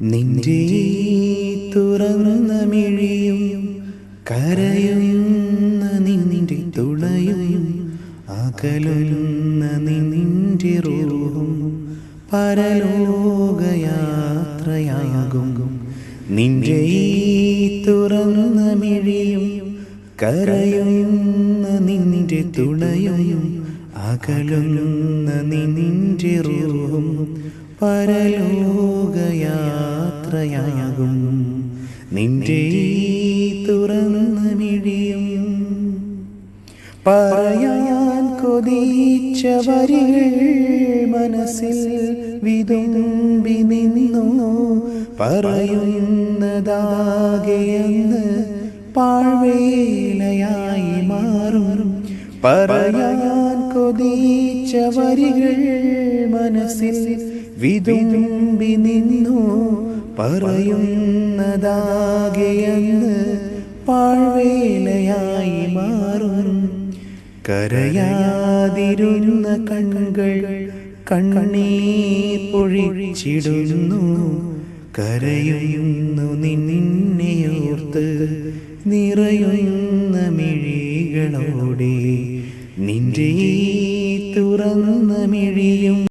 നിന്റെ തുറന്ന മിഴിയും കരയുന്ന നിന്റെ തുളയും അകലുന്ന നിന്റെ റൂഹും പരലോകയാത്രയാകും. നിന്റെ ഈ തുറന്ന മിഴിയും കരയുന്ന നിന്റെ തുളയും അകലുന്ന നിന്റെ റൂഹും പരലോകയാത്രയാകും നിന്റെ തുറന്ന മിഴിയും. പറയാൻ കൊതിച്ച വരികൾ മനസ്സിൽ വിതുമ്പി നിന്നു. പറയുന്നതാകെയെന്ന് പാഴ്വേലയായി മാറും. പറയാൻ കൊതിച്ച വരികൾ മനസ്സിൽ വിതുമ്പി നിന്നു പറയുന്നതാകെയെന്ന് പാഴ്വേലയായി മാറും. കരയാതിരുന്ന കണ്ണുകൾ കണ്ണീർ പൊഴിച്ചിടുന്നു. കരയുന്നു നിന്നെയോർത്ത് നിറയുന്ന മിഴികളോടെ. നിന്റെ ഈ തുറന്ന മിഴിയും